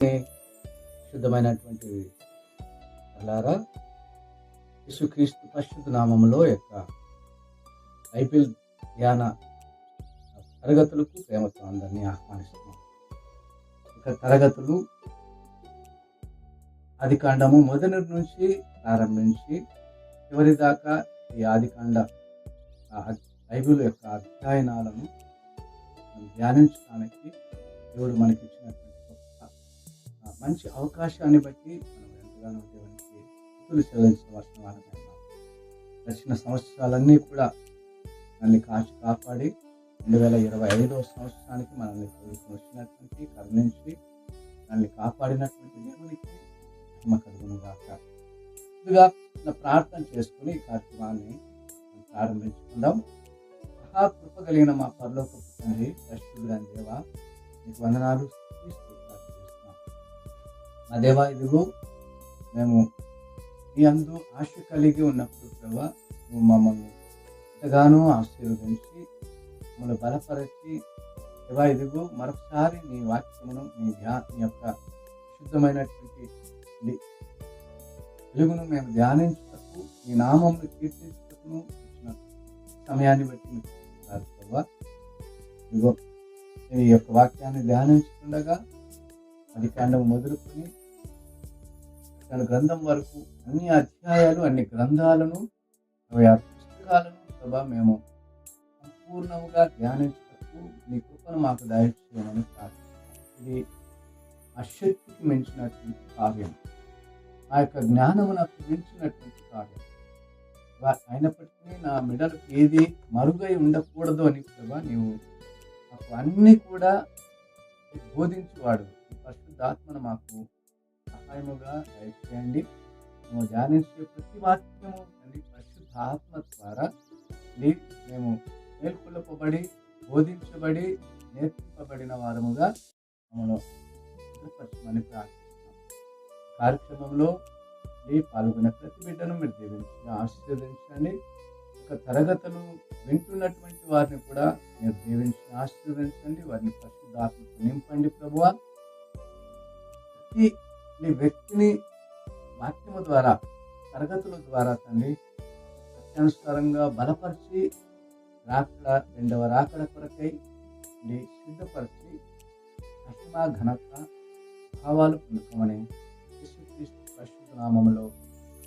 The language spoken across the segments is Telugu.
శుద్ధమైనటువంటి అలారా యేసుక్రీస్తు పరిశుద్ధ నామములో యొక్క బైబిల్ ధ్యాన తరగతులకు ప్రేమతో అందరినీ ఆహ్వానిస్తున్నాం. ఇక తరగతులు ఆది కాండము మొదటి నుంచి ప్రారంభించి చివరి దాకా ఈ ఆదికాండ ఆ బైబిల్ యొక్క అధ్యయనాలను ధ్యానించడానికి దేవుడు మనకి ఇచ్చినటువంటి మంచి అవకాశాన్ని బట్టి మనం ఎంతగానో దేవునికి స్థుతులు చెల్లించవలసిన వారమే గడిచిన సంవత్సరాలన్నీ కూడా మనల్ని కాచి కాపాడి రెండు వేల ఇరవై ఐదవ సంవత్సరానికి మనల్ని వచ్చినటువంటి కరుణించి మనల్ని కాపాడినటువంటి దేవునికి మహిమ కలుగును గాక ముందుగా చిన్న ప్రార్థన చేసుకుని ఈ కార్యక్రమాన్ని ప్రారంభించుకుందాం. మహాకృప కలిగిన మా పరలోక తండ్రి దేవా దేవ వందనాలు మా దేవా ఇదిగో మేము మీ అందు ఆశ కలిగి ఉన్నప్పుడు ప్రభా నువ్వు మమ్మల్ని ఎంతగానో ఆశీర్వదించి మమ్మల్ని బలపరిచి దేవా ఇదిగో మరొకసారి నీ వాక్యమును నీ ధ్యా నీ యొక్క శుద్ధమైనటువంటి తెలుగును వెలుగును మేము ధ్యానించటకు నీ నామమును కీర్తించటకును ఇచ్చిన సమయాన్ని బట్టి మీకు ప్రభా. ఇదిగో ఈ యొక్క వాక్యాన్ని ధ్యానించకుండగా అది కాండం మొదలుకొని తన గ్రంథం వరకు అన్ని అధ్యాయాలు అన్ని గ్రంథాలను ఆ పుస్తకాలను ప్రభా మేము సంపూర్ణముగా ధ్యానించుటకు నీ కృపను మాకు దయచేయమని ప్రార్థిస్తాం ఇది అశక్తికి మించినటువంటి కార్యం. ఆ యొక్క జ్ఞానమునకు మించినటువంటి కార్యం. అయినప్పటికీ నా మెడలకు ఏది మరుగై ఉండకూడదు అని ప్రభా నీవు మాకు అన్ని కూడా బోధించేవాడు. పరిశుద్ధాత్మను మాకు సహాయముగా దయచేయండి. మేము ధ్యానించే ప్రతి వాక్యము తండ్రి పరిశుద్ధాత్మ ద్వారా మేము మేల్కొల్పబడి బోధించబడి నేర్పింపబడిన వారముగా మమ్మల్ని భద్రపరచమని ప్రార్థిస్తున్నాం. కార్యక్రమంలో మీ పాల్గొనే ప్రతి బిడ్డను మీరు దీవించి ఆశీర్వదించండి. ఒక తరగతులు వింటున్నటువంటి వారిని కూడా మీరు దీవించి ఆశీర్వదించండి. వారిని పరిశుద్ధాత్మకు నింపండి ప్రభువా. ప్రతి నీ వ్యక్తిని వాక్యము ద్వారా తరగతుల ద్వారా తండ్రి అత్యనుసారంగా బలపరిచి రాకడ రెండవ రాకడ కొరకై నీ సిద్ధపరిచి మహిమ ఘనత భావాలు పొందుకోమని యేసుక్రీస్తు పరిశుద్ధ నామంలో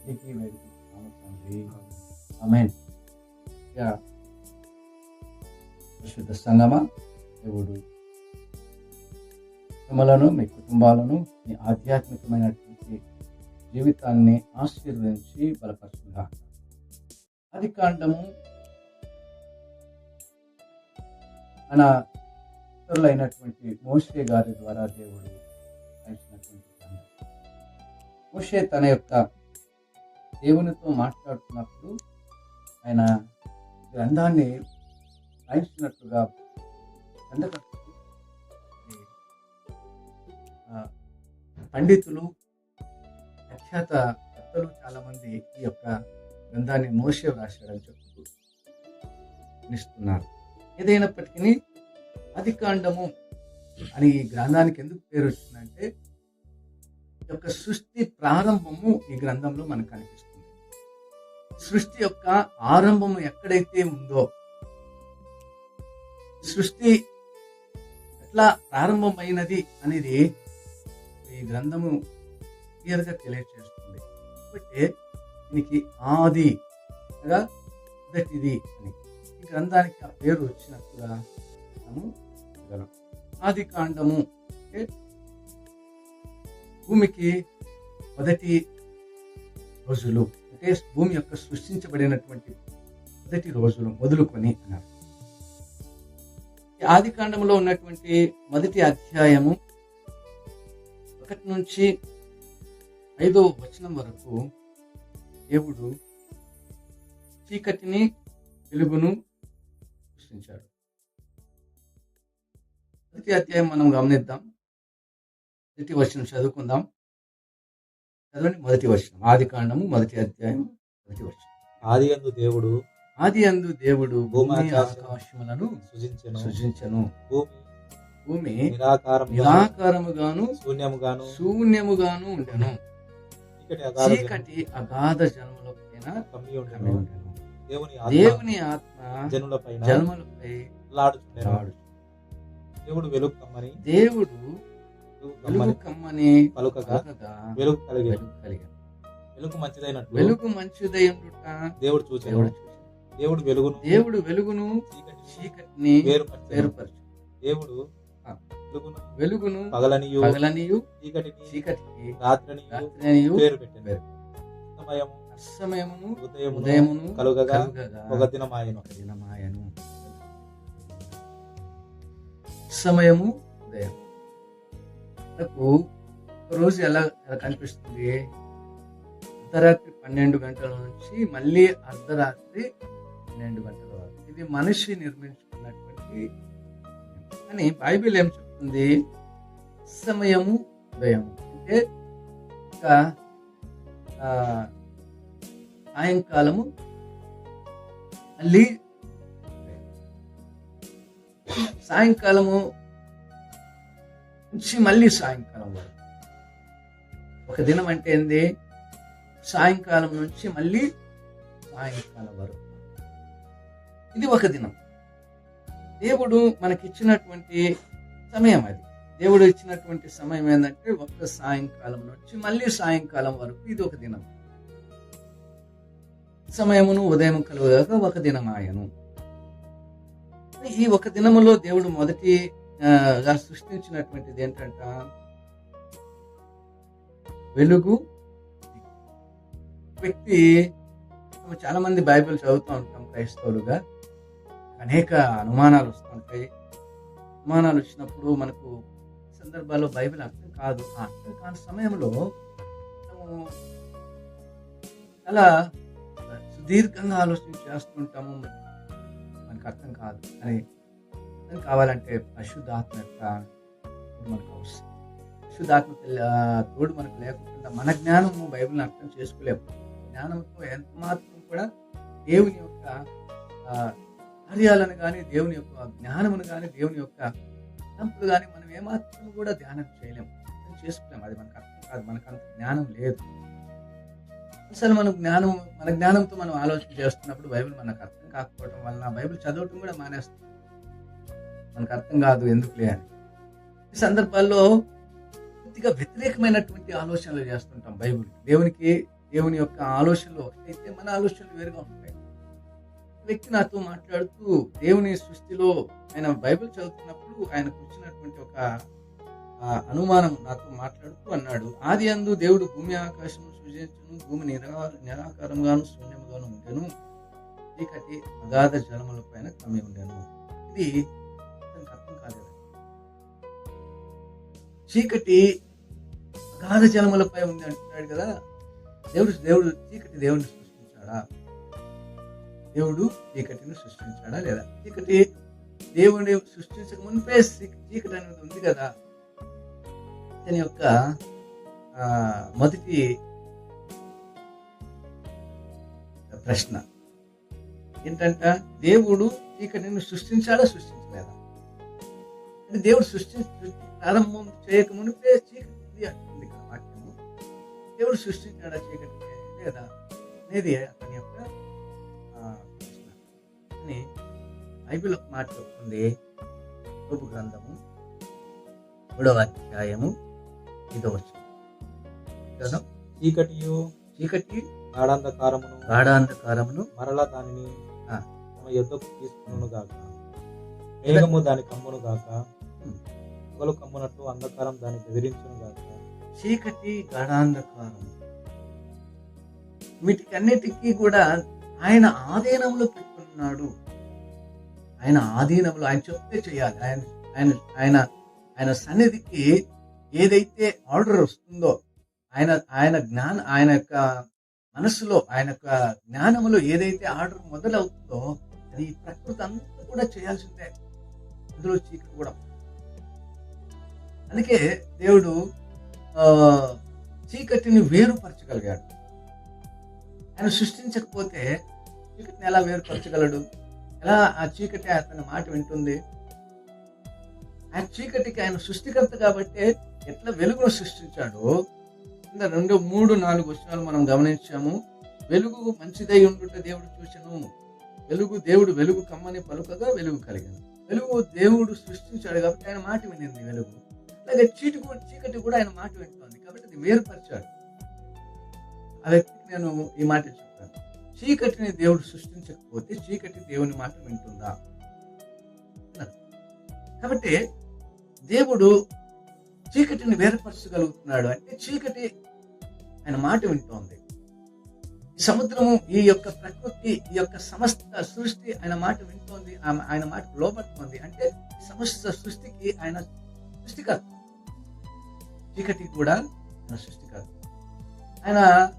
నీకు వేడుకుంటున్నాము తండ్రి. ఆమేన్. పరిశుద్ధ సంగమ దేవుడు మిమ్మలను మీ కుటుంబాలను మీ ఆధ్యాత్మికమైనటువంటి జీవితాన్ని ఆశీర్వదించి బలపరుచుగా అది కాండము మన ఇతరులైనటువంటి మోషే గారి ద్వారా దేవుడు రాయించినటువంటి మోషే తన యొక్క దేవునితో మాట్లాడుతున్నప్పుడు ఆయన గ్రంథాన్ని రాయించినట్లుగా గ్రంథకర్త పండితులు ప్రఖ్యాత కర్తలు చాలామంది ఈ యొక్క గ్రంథాన్ని మోసే వ్రాసాడని చెప్తూ నిస్తున్నారు ఏదైనప్పటికీ అధికాండము అని ఈ గ్రంథానికి ఎందుకు పేరు వచ్చిందంటే ఈ యొక్క సృష్టి ప్రారంభము ఈ గ్రంథంలో మనకు కనిపిస్తుంది. సృష్టి యొక్క ఆరంభము ఎక్కడైతే ఉందో సృష్టి ఎట్లా ప్రారంభమైనది అనేది ఈ గ్రంథము క్లియర్గా తెలియచేస్తుంది కాబట్టి దీనికి ఆది అనగా మొదటిది అని. ఈ గ్రంథానికి ఆ పేరు వచ్చినట్టుగా మనము చూడగలం. ఆది కాండము అంటే భూమికి మొదటి రోజులు అంటే భూమి యొక్క సృష్టించబడినటువంటి మొదటి రోజులు మొదలుకొని అన్నారు. ఆది కాండంలో ఉన్నటువంటి మొదటి అధ్యాయము ఒకటి నుంచి ఐదో వచనం వరకు దేవుడు చీకటిని వెలుగును సృష్టించాడు. మొదటి అధ్యాయం మనం గమనిద్దాం. మొదటి వచనం చదువుకుందాం. చదవండి మొదటి వచనం. ఆది కాండము మొదటి అధ్యాయం మొదటి వచనం. ఆది యందు దేవుడు ఆది అందు దేవుడు భూమి భూమి ఆకాశం ఆకాశములను సృజించెను. సృజించను. భూమి భూమి నిరాకారం నిరాకారముగాను శూన్యముగాను శూన్యముగాను ఉండెను. చీకటి అగాధ జన్మల పైన కమ్మి ఉండెను. దేవుని ఆత్మ దేవుని ఆత్మ జనుల పైన జన్మలపై లాడుచుండెను. దేవుడు వెలుగు కమ్మని దేవుడు వెలుగు కమ్మని పలుకగా వెలుగు కలిగి వెలుగు కలిగాను. వెలుగు మంచిదయుండుట దేవుడు చూచాడు దేవుడు వెలుగును దేవుడు వెలుగును చీకటిని వేరుపరచు దేవుడు. వెలుగును పగలనియు పగలనియు చీకటిని చీకటికి రాత్రనియు రాత్రనియు పేరు పెట్టింది. సమయము అసమయమును ఉదయమును ఉదయమును కలుగగా ఒక దినమాయను. ఒక దినమాయను. సమయము ఉదయం నాకు రోజు ఎలా ఎలా కనిపిస్తుంది? అర్ధరాత్రి పన్నెండు గంటల నుంచి మళ్ళీ అర్ధరాత్రి పన్నెండు గంటల వరకు. ఇది మనిషి నిర్మించుకున్నటువంటి కానీ బైబిల్ ఏం చెప్తుంది? సమయము ఉదయం అంటే ఆ, సాయంకాలము మళ్ళీ సాయంకాలము నుంచి మళ్ళీ సాయంకాలం వరకు. ఒక దినం అంటే ఏంది? సాయంకాలం నుంచి మళ్ళీ సాయంకాలం వరకు. ఇది ఒక దినం. దేవుడు మనకిచ్చినటువంటి సమయం అది దేవుడు ఇచ్చినటువంటి సమయం ఏంటంటే ఒక్క సాయంకాలం నుంచి మళ్ళీ సాయంకాలం వరకు ఇది ఒక దినం. సమయమును ఉదయం కలుగుగాక ఒక దినమాయను. ఈ ఒక దినములో దేవుడు మొదటి సృష్టించినటువంటిది ఏంటంట? వెలుగు. వ్యక్తి చాలా మంది బైబిల్ చదువుతూ ఉంటాం క్రైస్తవులుగా. అనేక అనుమానాలు వస్తుంటాయి అవమానాలు వచ్చినప్పుడు మనకు సందర్భాల్లో బైబిల్ అర్థం కాదు. ఆ అర్థం కాని సమయంలో మనము అలా సుదీర్ఘంగా ఆలోచన చేస్తుంటాము. మనకు అర్థం కాదు. అని అర్థం కావాలంటే పశుధాత్మ యొక్క మనకు అవసరం. పశుధాత్మ తోడు మనకు లేకుండా మన జ్ఞానము బైబిల్ని అర్థం చేసుకోలేము. జ్ఞానంతో ఎంత మాత్రం కూడా దేవుని యొక్క కార్యాలను కానీ దేవుని యొక్క జ్ఞానమును కానీ దేవుని యొక్క తలంపులు కానీ మనం ఏమాత్రం కూడా ధ్యానం చేయలేము. అర్థం చేసుకోలేము. అది మనకు అర్థం కాదు. మనకు అంత జ్ఞానం లేదు. అసలు మన జ్ఞానం మన జ్ఞానంతో మనం ఆలోచన చేస్తున్నప్పుడు బైబిల్ మనకు అర్థం కాకపోవడం వలన బైబిల్ చదవటం కూడా మానేస్తాం మనకు అర్థం కాదు ఎందుకులే అని. ఈ సందర్భాల్లో పూర్తిగా వ్యతిరేకమైనటువంటి ఆలోచనలు చేస్తుంటాం బైబిల్. దేవునికి దేవుని యొక్క ఆలోచనలు ఒకటైతే మన ఆలోచనలు వేరుగా ఉంటాయి. వ్యక్తి నాతో మాట్లాడుతూ దేవుని సృష్టిలో ఆయన బైబిల్ చదువుతున్నప్పుడు ఆయనకు వచ్చినటువంటి ఒక అనుమానం నాతో మాట్లాడుతూ అన్నాడు. ఆది అందు దేవుడు భూమి ఆకాశము సృజించను. భూమి నిరా నిరాకారంగాను శూన్యముగాను ఉండెను. చీకటి అగాధ జలముల పైన కమ్మి ఉండెను. ఇది అర్థం కాలేదు. చీకటి అగాధ జలములపై ఉంది అంటున్నాడు కదా. దేవుడు దేవుడు చీకటి దేవుడిని సృష్టించాడా? దేవుడు చీకటిని సృష్టించాడా లేదా? చీకటి దేవుడిని సృష్టించక మునిపే చీకటి అనేది ఉంది కదా. అతని యొక్క ఆ, మొదటి ప్రశ్న. ఏంటంట? దేవుడు చీకటిని సృష్టించాడా సృష్టించలేదా? అంటే దేవుడు సృష్టి ప్రారంభం చేయక మునిపే చీకటి అంటుంది కదా వాక్యము. దేవుడు సృష్టించాడా చీకటి లేదా? అనేది అతని యొక్క అని బైబిల్ మాట చెప్తుంది రూపు గ్రంథము మూడవ అధ్యాయము ఐదవ వచనం. కదా చీకటియు చీకటి గాఢాంధకారమును గాఢాంధకారమును మరలా దానిని. తమ యుద్ధకు తీసుకును గాక మేఘము దాని కమ్మును గాక. పగలు కమ్మునట్టు అంధకారం దాన్ని బెదిరించును గాక చీకటి గాఢాంధకారం వీటికన్నిటికీ కూడా ఆయన ఆధీనంలో పెట్టుకున్నాడు ఆయన ఆధీనంలో ఆయన చెప్తే చేయాలి. ఆయన ఆయన ఆయన ఆయన సన్నిధికి ఏదైతే ఆర్డర్ వస్తుందో ఆయన ఆయన జ్ఞాన ఆయన యొక్క మనసులో ఆయన యొక్క జ్ఞానంలో ఏదైతే ఆర్డర్ మొదలవుతుందో అది ప్రకృతి అంతా కూడా చేయాల్సిందే. అందులో చీకటి కూడా. అందుకే దేవుడు చీకటిని వేరుపరచగలిగాడు. ఆయన సృష్టించకపోతే చీకటిని ఎలా వేరుపరచగలడు? ఎలా ఆ చీకటి అతని మాట వింటుంది? ఆ చీకటికి ఆయన సృష్టికర్త కాబట్టి ఎట్లా వెలుగును సృష్టించాడో కింద రెండు మూడు నాలుగు వచనాలు మనం గమనించాము. వెలుగు మంచిదై ఉండుట దేవుడు చూశాను వెలుగు దేవుడు వెలుగు కమ్మని పలుకగా వెలుగు కలిగింది వెలుగు దేవుడు సృష్టించాడు కాబట్టి ఆయన మాట వినింది వెలుగు. అలాగే చీటికు చీకటి కూడా ఆయన మాట వింటోంది కాబట్టి అది వేరుపరిచాడు. ఆ వ్యక్తికి నేను ఈ మాట చెప్పాను. చీకటిని దేవుడు సృష్టించకపోతే చీకటి దేవుని మాట వింటుందా? కాబట్టి దేవుడు చీకటిని వేరుపరచగలుగుతున్నాడు అంటే చీకటి ఆయన మాట వింటోంది. సముద్రము ఈ యొక్క ప్రకృతి ఈ యొక్క సమస్త సృష్టి ఆయన మాట వింటోంది ఆమె- ఆయన మాట లోపడుతోంది అంటే సమస్త సృష్టికి ఆయన సృష్టికర్త. చీకటి కూడా ఆయన సృష్టికర్త. ఆయన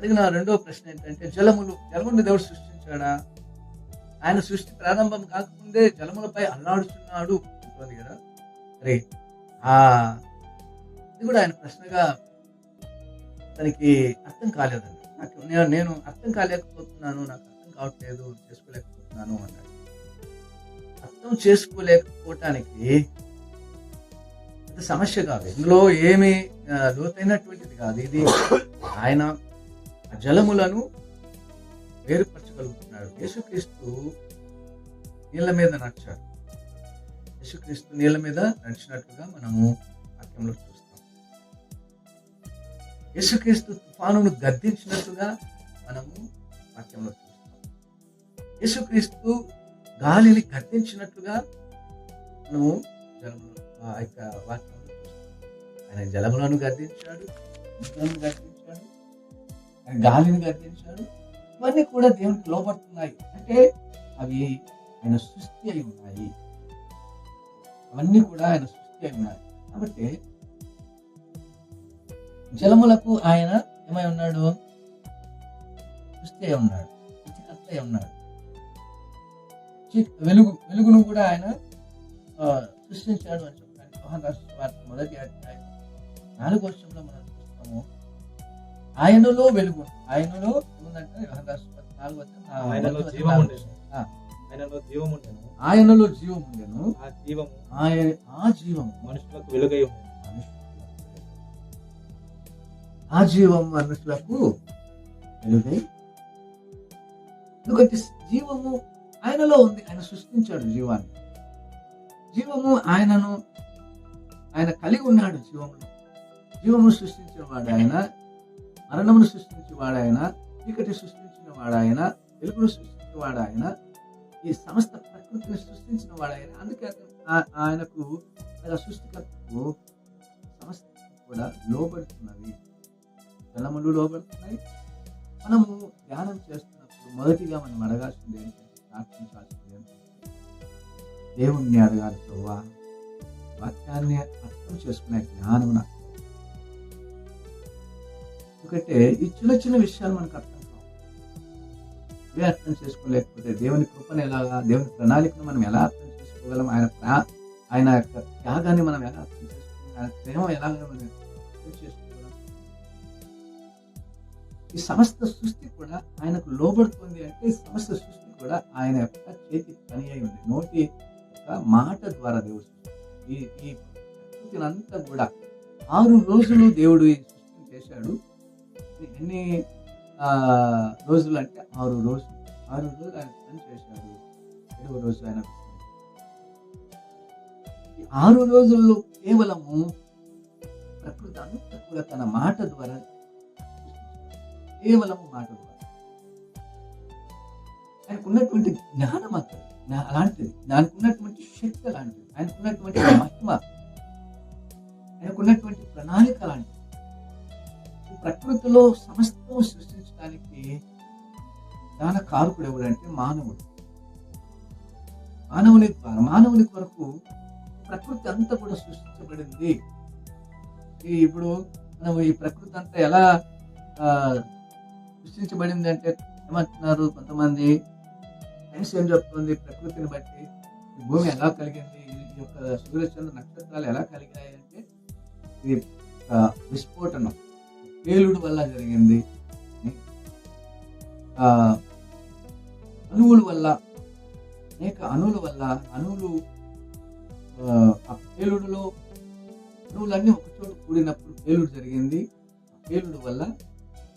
అడిగిన రెండో ప్రశ్న ఏంటంటే జలములు జలముని దేవుడు సృష్టించాడా? ఆయన సృష్టి ప్రారంభం కాకముందే జలములపై అల్లాడుచున్నాడు ఉంటుంది కదా. మరి ఆ ఇది కూడా ఆయన ప్రశ్నగా తనకి అర్థం కాలేదండి. నాకు నేను నేను అర్థం కాలేకపోతున్నాను నాకు అర్థం కావట్లేదు చేసుకోలేకపోతున్నాను అన్నాడు అర్థం చేసుకోలేకపోవటానికి సమస్య కాదు. ఇందులో ఏమి లోతైనటువంటిది కాదు. ఇది ఆయన జలములను వేరుపరచగలుగుతున్నాడు. యేసుక్రీస్తు నీళ్ళ మీద నడిచాడు. యేసుక్రీస్తు నీళ్ళ మీద నడిచినట్టుగా మనము వాక్యంలో చూస్తాం. యేసుక్రీస్తు తుఫానును గద్దించినట్టుగా మనము వాక్యంలో చూస్తాం. యేసుక్రీస్తు గాలిని గద్దించినట్టుగా మనము జలములు ఆ యొక్క వాక్యంలో చూస్తాం. ఆయన జలములను గద్దించాడు గద్దించాడు. గాలిని గర్తించాడు ఇవన్నీ కూడా దేవునికి లోపడుతున్నాయి అంటే అవి ఆయన సృష్టి అయి ఉన్నాయి. అవన్నీ కూడా ఆయన సృష్టి అయి ఉన్నాయి. కాబట్టి జలములకు ఆయన ఏమై ఉన్నాడు? సృష్టి అయి ఉన్నాడు. సృష్టికర్త అయి ఉన్నాడు. వెలుగు వెలుగును కూడా ఆయన సృష్టించాడు అని చెప్పడానికి యోహాను వార్త మొదటి అధ్యాయం నాలుగు వర్షంలో మనం చూస్తాము. ఆయనలో వెలుగు. ఆయనలో నాలుగు ఆయనలో జీవం ఉండేను. ఆ. ఆయనలో జీవం ఉండేను. ఆయనలో జీవం ఉండెను. ఆ జీవము ఆయన ఆ జీవము మనుషులకు వెలుగై ఆ జీవం మనుషులకు వెలుగై ఎందుకంటే జీవము ఆయనలో ఉంది. ఆయన సృష్టించాడు జీవాన్ని. జీవము ఆయనను ఆయన కలిగి ఉన్నాడు జీవమును జీవము సృష్టించిన వాడు ఆయన. మరణమును సృష్టించిన వాడాయన చీకటి సృష్టించిన వాడాయన వెలుగును సృష్టించిన వాడాయన ఈ సమస్త ప్రకృతిని సృష్టించిన వాడాయన. అందుకే ఆ- ఆయనకు సృష్టికర్తకు సమస్త కూడా లోబడుతున్నవి. జలములు లోబడుతున్నాయి. మనము ధ్యానం చేస్తున్నప్పుడు మొదటిగా మనం అడగాల్సింది ఏంటంటే ప్రార్థించాల్సింది ఏంటంటే దేవుణ్ణి అడగాలి ప్రభా. వాక్యాన్ని అర్థం చేసుకునే జ్ఞానం నాకు ఎందుకంటే ఈ చిన్న చిన్న విషయాలు మనకు అర్థం కావు. ఇవే అర్థం చేసుకోలేకపోతే దేవుని కృపను ఎలాగా దేవుని ప్రణాళికను మనం ఎలా అర్థం చేసుకోగలం? ఆయన ఆయన యొక్క త్యాగాన్ని మనం ఎలా అర్థం చేసుకోగలం? ఆయన ప్రేమ ఎలాగ మనం అర్థం చేసుకోగలం? ఈ సమస్త సృష్టి కూడా ఆయనకు లోబడుతుంది అంటే ఈ సమస్త సృష్టి కూడా ఆయన యొక్క చేతి పని అయి ఉంది. నోటి యొక్క మాట ద్వారా దేవుడు ఈ ఈ ప్రకృతినంతా కూడా ఆరు రోజులు దేవుడు ఈ సృష్టిని చేశాడు. ఎన్ని రోజులు అంటే ఆరు రోజులు ఆరు రోజులు ఆయన పని చేశారు. ఏడవ రోజు ఆయన ఆరు రోజుల్లో కేవలము ప్రకృతి అంతా కూడా తన మాట ద్వారా కేవలము మాట ద్వారా. ఆయనకు ఉన్నటువంటి జ్ఞానం అంత అలాంటిది. దానికి ఉన్నటువంటి శక్తి అలాంటిది. ఆయనకు ఉన్నటువంటి మహిమ. ఆయనకున్నటువంటి ప్రణాళిక అలాంటిది. ప్రకృతిలో సమస్తం సృష్టించడానికి ప్రధాన కారకుడు ఎవడంటే మానవుడు. మానవుని మానవుని కొరకు ప్రకృతి అంతా కూడా సృష్టించబడింది. ఇప్పుడు మనం ఈ ప్రకృతి అంతా ఎలా ఆ, సృష్టించబడింది అంటే ఏమంటున్నారు కొంతమంది? సైన్స్ ఏం చెప్తుంది? ప్రకృతిని బట్టి ఈ భూమి ఎలా కలిగింది? ఈ యొక్క సూర్యచంద్ర నక్షత్రాలు ఎలా కలిగాయి అంటే ఇది విస్ఫోటనం. వేలుడు వల్ల జరిగింది. ఆ, అణువుల వల్ల అనేక అణువుల వల్ల అణువులు ఆ, పేలుడులో అణువులన్నీ ఒకచోట కూడినప్పుడు పేలుడు జరిగింది. పేలుడు వల్ల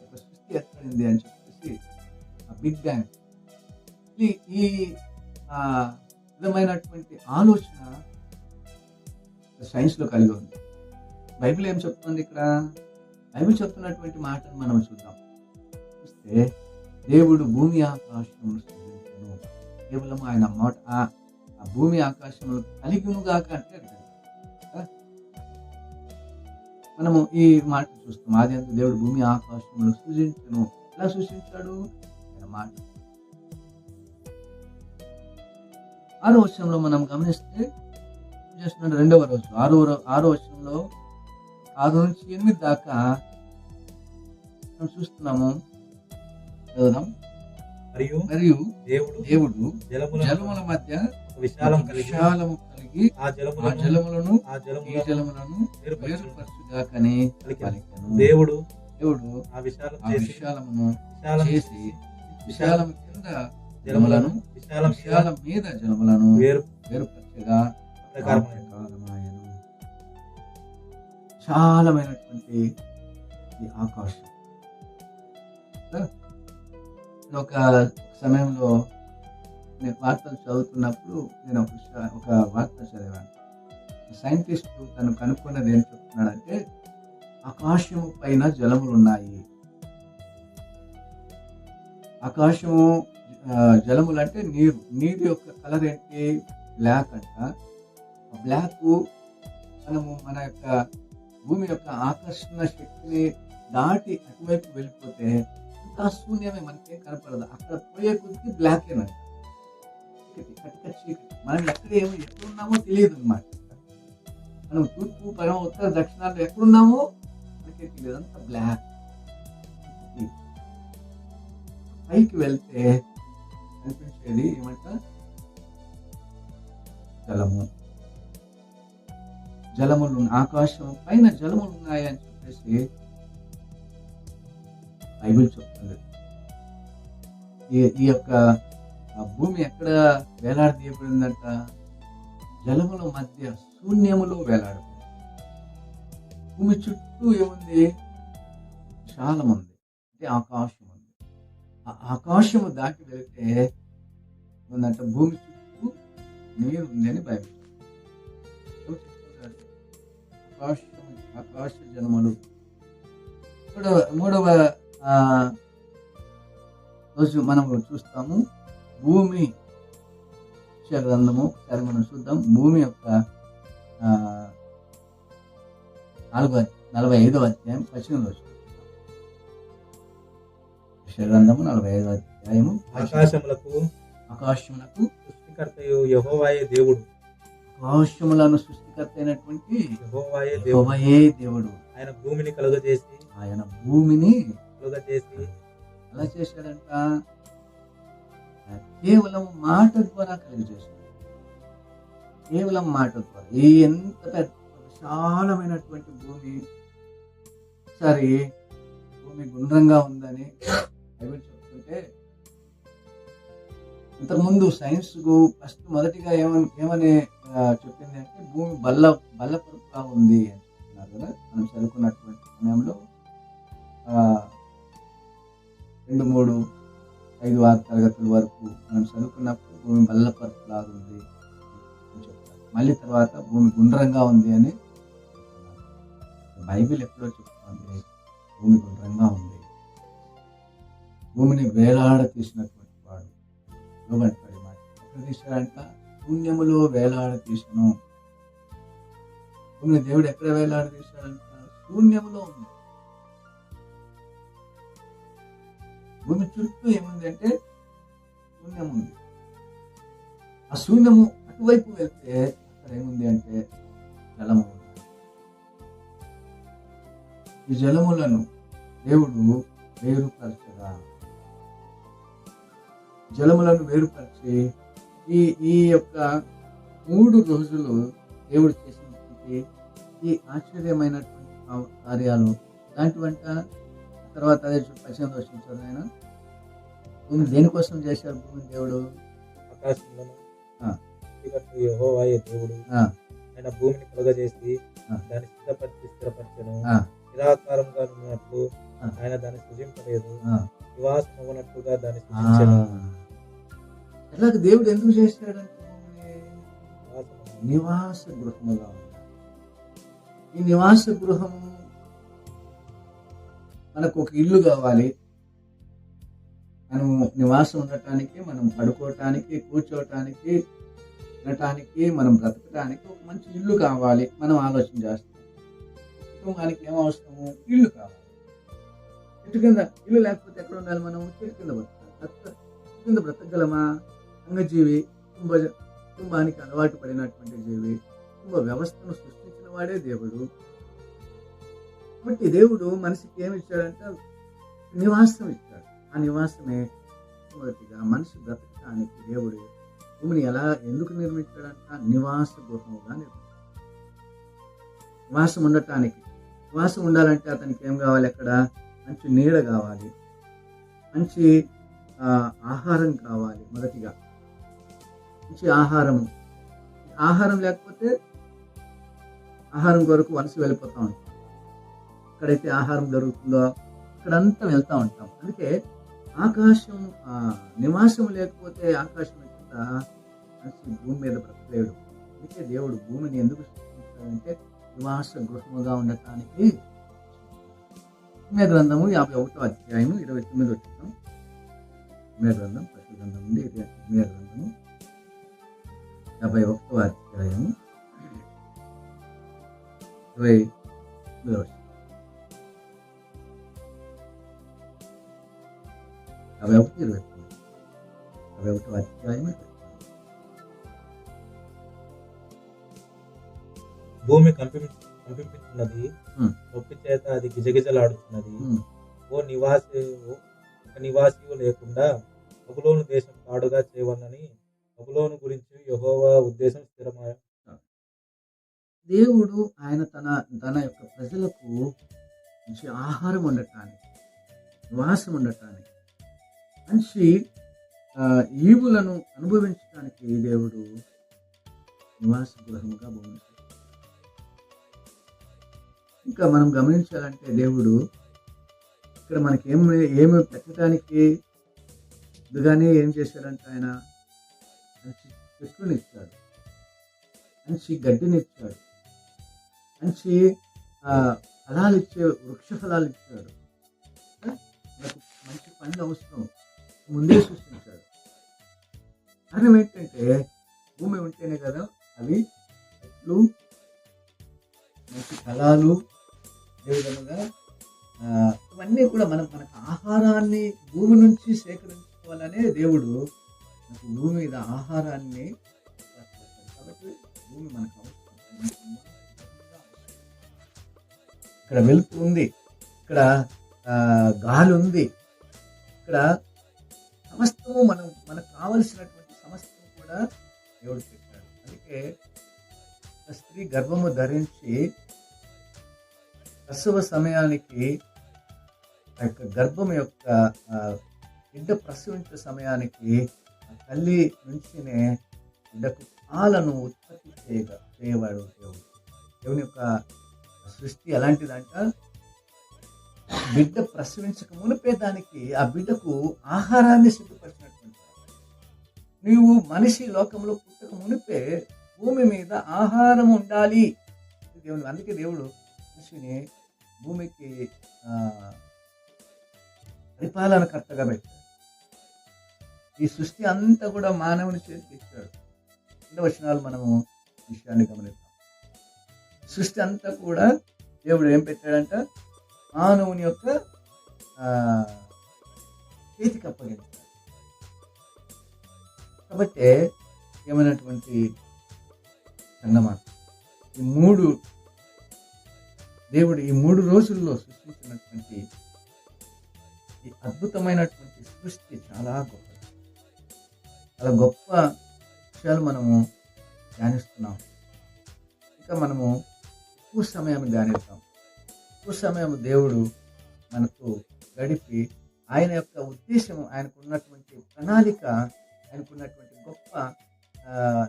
ఒక సృష్టి ఏర్పడింది అని చెప్పేసి ఆ బిగ్ బ్యాంగ్. ఈ విధమైనటువంటి ఆలోచన సైన్స్లో కలిగి ఉంది. బైబిల్ ఏం చెప్తుంది ఇక్కడ? బైబిల్ చెప్తున్నటువంటి మాటను మనం చూద్దాం. చూస్తే దేవుడు భూమి ఆకాశములు సృజించెను. కేవలం ఆయన మాట ఆ- భూమి ఆకాశములు కలిగినుగా అంటే మనము ఈ మాట చూస్తాం. ఆది దేవుడు భూమి ఆకాశములు సృజించను. ఎలా సృష్టించాడు ఆయన మాట. ఆరో వచనంలో మనం గమనిస్తే చేస్తున్నాడు? రెండవ రోజు ఆరో ఆరో వచనంలో ఆరు నుంచి ఎనిమిది దాకా మనం చూస్తున్నాము చదువుదాం మరియు మరియు దేవుడు దేవుడు జలముల జలముల మధ్య విశాలం విశాలము కలిగి ఆ ఆ జలములను జలములను ఆ ఈ జలములను జలములను వేరుపరచును. వేరుపరచుగాకని. దేవుడు దేవుడు ఆ విశాలం విశాలమును విశాలం చేసి విశాలం కింద జలములను జలములను విశాలం విశాలం మీద జలములను వేరు వేరుపరచగా ఆకారమాయెను. విశాలమైనటువంటి ఈ ఆకాశం. ఒక సమయంలో నేను వార్తలు చదువుతున్నప్పుడు నేను ఒక ఒక వార్త చదివాను. సైంటిస్ట్ తను కనుక్కున్నది ఏం చెప్తున్నాడంటే ఆకాశము పైన జలములు ఉన్నాయి ఆకాశము జలములు అంటే నీరు. నీరు యొక్క కలర్ ఏంటి? బ్లాక్ అంట. బ్లాక్ మనము మన యొక్క భూమి యొక్క ఆకర్షణ శక్తిని దాటి అటువైపు వెళ్ళిపోతే ఇంకా శూన్యమే మనకేం కనపడదు. అక్కడ పోయే కొద్ది బ్లాక్ ఏనంట చీకటి చీకటి. మనం ఎక్కడ ఏమో ఎక్కడున్నామో తెలియదు అనమాట మనం తూర్పు పరమ ఉత్తర దక్షిణాలు ఎక్కడున్నామో మనకే తెలియదు. అంత బ్లాక్ పైకి వెళ్తే కనిపించేది ఏమంట జలము. జలములు ఆకాశం పైన జలములు ఉన్నాయని చెప్పేసి బైబిల్ చెప్తుంది. ఈ ఈ యొక్క భూమి ఎక్కడ వేలాడదీయబడిందంట? జలముల మధ్య శూన్యములో వేలాడబడింది. భూమి చుట్టూ ఏముంది? విశాలం ఉంది అంటే ఆకాశం ఉంది ఆ ఆకాశము దాటి వెళితే ఉందంట భూమి చుట్టూ నీరు ఉంది అని బైబిల్ ఆకాశం ఆకాశ జనములు. మూడవ మూడవ రోజు మనం చూస్తాము భూమి గ్రంథము ఒకసారి మనం చూద్దాం. భూమి యొక్క ఆ, నాలుగో నలభై ఐదవ అధ్యాయం పశ్చిమ రోజు. గ్రంథము నలభై ఐదవ అధ్యాయము ఆకాశములకు ఆకాశములకు సృష్టికర్తయు యెహోవాయే దేవుడు. ఆకాశములను సృష్టికర్త అయినటువంటి యెహోవాయే దేవుడు. ఆయన భూమిని కలుగజేసి ఆయన భూమిని కలుగజేసి ఎలా చేశాడంట? కేవలం మాట ద్వారా కలిగి చేశాడు కేవలం మాట ద్వారా. ఈ ఎంత పెద్ద విశాలమైనటువంటి భూమి సరే భూమి గుండ్రంగా ఉందని బైబిల్ చెప్తుంటే ఇంతకుముందు సైన్స్ ఫస్ట్ మొదటిగా ఏమని ఏమని చెప్పింది అంటే భూమి బల్ల బల్లపరుపుగా ఉంది అని చెప్తున్నారు కదా. మనం చదువుకున్నటువంటి సమయంలో రెండు మూడు ఐదు ఆరు తరగతుల వరకు మనం చదువుకున్నప్పుడు భూమి బల్లపరుపులాగా ఉంది అని చెప్తారు. మళ్ళీ తర్వాత భూమి గుండ్రంగా ఉంది అని బైబిల్ ఎప్పుడో చెప్తుంది భూమి గుండ్రంగా ఉంది. భూమిని వేలాడ తీసినటువంటి వాడు. యోగంటాడు మాట ఎక్కడ తీశాడంట? శూన్యములో వేలాడ తీసను భూమిని దేవుడు ఎక్కడ వేలాడ తీశాడంట శూన్యములో ఉంది. భూమి చుట్టూ ఏముంది అంటే శూన్యం ఉంది ఆ శూన్యము అటువైపు వెళ్తే అక్కడ ఏముంది అంటే జలము ఈ జలములను దేవుడు వేరుపరచగా జలములను వేరుపరిచి ఈ ఈ యొక్క మూడు రోజులు దేవుడు చేసినటువంటి ఈ ఆశ్చర్యమైనటువంటి కార్యాలు లాంటివంట తర్వాత అదే పశ్చిమ వచ్చించారు ఆయన భూమి దేనికోసం చేశారు భూమి దేవుడు దేవుడు ఆయన భూమిని కలుగజేసి. దాన్ని సిద్ధపరిచి స్థిరపరచను. నిరాకారంగా ఉన్నట్లు. ఆయన దాన్ని సృజింపలేదు. నివాసం అవ్వనట్లుగా దాన్ని. సృజించను ఎలాగ దేవుడు ఎందుకు చేశాడంటే నివాస గృహముగా ఈ నివాస గృహము మనకు ఒక ఇల్లు కావాలి. మనం నివాసం ఉండటానికి మనం పడుకోవటానికి కూర్చోవటానికి తినటానికి మనం బ్రతకటానికి ఒక మంచి ఇల్లు కావాలి. మనం ఆలోచన చేస్తాం కుటుంబానికి ఏం అవసరము? ఇల్లు కావాలి. చెట్టు కింద ఇల్లు లేకపోతే ఎక్కడ ఉండాలి మనం? చెట్టు కింద బ్రతకాలి. కింద బ్రతకగలమా? అంగజీవి కుటుంబ కుటుంబానికి అలవాటు పడినటువంటి జీవి కుటుంబ వ్యవస్థను సృష్టించిన వాడే దేవుడు. కాబట్టి దేవుడు మనిషికి ఏమి ఇచ్చాడంటే నివాసం ఇచ్చాడు. ఆ నివాసమే మొదటిగా మనిషి బ్రతకడానికి దేవుడు. భూమిని ఎలా ఎందుకు నిర్మించాడంట? నివాస గృహముగా నిర్మించాడు. నివాసం ఉండటానికి. నివాసం ఉండాలంటే అతనికి ఏం కావాలి అక్కడ? మంచి నీడ కావాలి. మంచి ఆ, ఆహారం కావాలి మొదటిగా. మంచి ఆహారము ఆహారం లేకపోతే ఆహారం కొరకు వలస వెళ్ళిపోతా ఉంటాం. ఎక్కడైతే ఆహారం దొరుకుతుందో అక్కడంతా వెళ్తా ఉంటాం. అందుకే ఆకాశం ఆ, నివాసం లేకపోతే ఆకాశం కింద మనిషి భూమి మీద బ్రతకలేడు. అందుకే దేవుడు భూమిని ఎందుకు సృష్టించాడంటే నివాస గృహముగా ఉండటానికి గ్రంథము యాభై ఒకటో అధ్యాయము ఇరవై తొమ్మిది వచ్చిన గ్రంథం పశు గ్రంథం ఉంది. ఇది గ్రంథము యాభై ఒకటో అధ్యాయము ఇరవై. యాభై ఒకటి ఇరవై యాభై ఒకటో అధ్యాయం. భూమి కంపి కంపించున్నది Hmm. నొప్పి చేత అది గిజగిజలాడుతున్నది ఓ నివాసి ఒక నివాసియు లేకుండా బబులోను దేశం పాడుగా చేయవలనని బబులోను గురించి యెహోవా ఉద్దేశం స్థిరమా దేవుడు ఆయన తన తన యొక్క ప్రజలకు మంచి ఆహారం ఉండటానికి నివాసం ఉండటానికి మంచి ఈవులను అనుభవించడానికి దేవుడు నివాస గృహముగా భూమిని సృష్టించాడు. ఇంకా మనం గమనించాలంటే దేవుడు ఇక్కడ మనకి ఏమి ఏమి పెట్టడానికి ముందుగానే ఏం చేశాడంటే ఆయన? మంచి ఇచ్చాడు. మంచి గడ్డిని ఇచ్చాడు. మంచి ఫలాలు ఇచ్చే వృక్ష ఫలాలు ఇచ్చాడు. మనకు మంచి పండ్లు అవసరం. ముందే సృష్టించాడు. కారణం ఏంటంటే భూమి ఉంటేనే కదా అవి చెట్లు మంచి ఫలాలు అదేవిధంగా ఆ, ఇవన్నీ కూడా మనం మనకు ఆహారాన్ని భూమి నుంచి సేకరించుకోవాలనే దేవుడు భూమి మీద ఆహారాన్ని కాబట్టి భూమి మనకు ఇక్కడ వెలుపు ఉంది. ఇక్కడ గాలి ఉంది. ఇక్కడ సమస్తము మనం మనకు కావలసినటువంటి సమస్తము కూడా దేవుడు పెట్టాడు అందుకే స్త్రీ గర్భము ధరించి ప్రసవ సమయానికి ఆ యొక్క గర్భం యొక్క బిడ్డ ప్రసవించే సమయానికి తల్లి నుంచినే బిడ్డకు పాలను ఉత్పత్తి చేయగ చేయవాడు దేవుడు. దేవుని యొక్క సృష్టి ఎలాంటిదంట బిడ్డ ప్రసవించక మునిపే దానికి ఆ బిడ్డకు ఆహారాన్ని సిద్ధపరిచినటువంటి నీవు మనిషి లోకంలో పుట్టక మునిపే భూమి మీద ఆహారం ఉండాలి. దేవుని అందుకే దేవుడు మనిషిని భూమికి ఆ, పరిపాలనకర్తగా పెట్టాడు. ఈ సృష్టి అంతా కూడా మానవుని చేతికి ఇచ్చాడు. కింద వచనాలు మనము విషయాన్ని గమనిద్దాం. సృష్టి అంతా కూడా దేవుడు ఏం పెట్టాడంట? మానవుని యొక్క ఆ, చేతికి అప్పగించాడు. కాబట్టి ఏమైనటువంటి సంగమా ఈ మూడు దేవుడు ఈ మూడు రోజుల్లో సృష్టించినటువంటి ఈ అద్భుతమైనటువంటి సృష్టి చాలా గొప్ప చాలా గొప్ప విషయాలు మనము ధ్యానిస్తున్నాం. ఇంకా మనము ఎక్కువ సమయం ధ్యానిస్తాం. ఎక్కువ సమయం దేవుడు మనకు గడిపి ఆయన యొక్క ఉద్దేశం ఆయనకు ఉన్నటువంటి ప్రణాళిక ఆయనకున్నటువంటి గొప్ప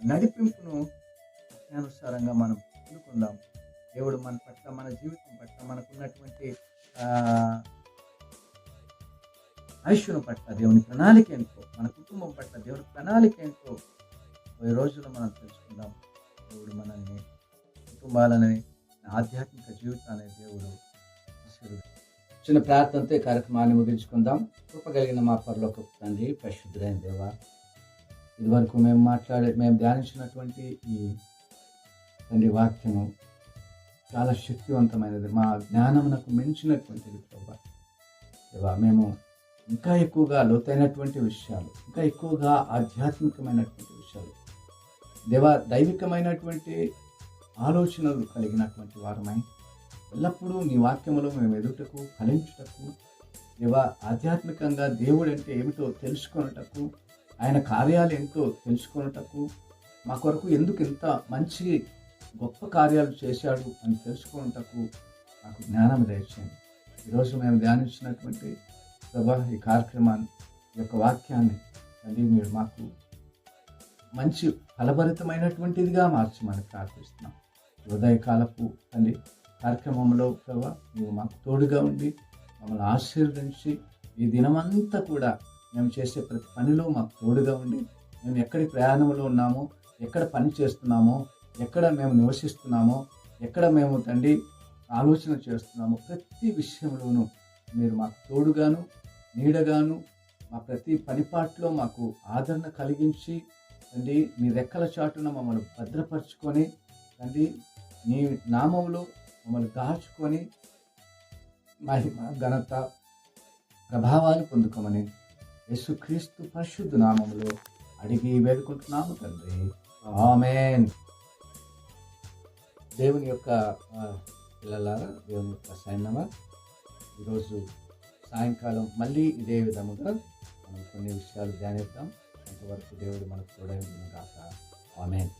నడిపింపును అనుసారంగా మనం పొందుకుందాం. దేవుడు మన పట్ల మన జీవితం పట్ల మనకున్నటువంటి ఆయుష్ను పట్ల దేవుని ప్రణాళిక ఏంటో మన కుటుంబం పట్ల దేవుని ప్రణాళిక ఏంటో ఈ రోజుల్లో మనం తెలుసుకుందాం. దేవుడు మనల్ని కుటుంబాలని ఆధ్యాత్మిక జీవితాన్ని దేవుడు చిన్న ప్రార్థనతో ఈ కార్యక్రమాన్ని ముగించుకుందాం. కృపగలిగిన మా పరలోక తండ్రి పరిశుద్ధులైన దేవ ఇదివరకు మేము మాట్లాడే మేము ధ్యానించినటువంటి ఈ తండ్రి వాక్యము చాలా శక్తివంతమైనది. మా జ్ఞానమునకు మించినటువంటిది ప్రభా. దేవా మేము ఇంకా ఎక్కువగా లోతైనటువంటి విషయాలు ఇంకా ఎక్కువగా ఆధ్యాత్మికమైనటువంటి విషయాలు దేవా దైవికమైనటువంటి ఆలోచనలు కలిగినటువంటి వారమై ఎల్లప్పుడూ మీ వాక్యములో మేము ఎదుటకు ఫలించుటకు దేవా ఆధ్యాత్మికంగా దేవుడు అంటే ఏమిటో తెలుసుకొనుటకు ఆయన కార్యాలు ఏంటో తెలుసుకొనుటకు మా కొరకు ఎందుకు ఇంత మంచి గొప్ప కార్యాలు చేశాడు అని తెలుసుకొనుటకు నాకు జ్ఞానం దయచేయండి. ఈరోజు మేము ధ్యానించినటువంటి ప్రభా ఈ కార్యక్రమాన్ని ఈ యొక్క వాక్యాన్ని తండ్రి మీరు మాకు మంచి ఫలభరితమైనటువంటిదిగా మార్చమని ప్రార్థిస్తున్నాం. ఉదయకాలపు తండ్రి కార్యక్రమంలో ప్రభా మీరు మాకు తోడుగా ఉండి మమ్మల్ని ఆశీర్వదించి ఈ దినమంతా కూడా మేము చేసే ప్రతి పనిలో మాకు తోడుగా ఉండి మేము ఎక్కడి ప్రయాణంలో ఉన్నామో ఎక్కడ పని చేస్తున్నామో ఎక్కడ మేము నివసిస్తున్నామో ఎక్కడ మేము తండ్రి ఆలోచన చేస్తున్నామో ప్రతి విషయంలోనూ మీరు మాకు తోడుగాను నీడగాను మా ప్రతి పనిపాట్లో మాకు ఆదరణ కలిగించి తండ్రి మీ రెక్కల చాటున మమ్మల్ని భద్రపరుచుకొని తండ్రి నీ నామంలో మమ్మల్ని దాచుకొని మహిమ ఘనత ప్రభావాలు పొందుకోమని యేసుక్రీస్తు పరిశుద్ధ నామంలో అడిగి వేడుకుంటున్నాము తండ్రి. ఆమెన్. దేవుని యొక్క పిల్లలారా దేవుని యొక్క సైన్యమా? ఈరోజు సాయంకాలం మళ్ళీ ఇదే విధముగా మనం కొన్ని విషయాలు ధ్యానిద్దాం. అంతవరకు దేవుడు మనకు తోడై కాక ఆమెన్.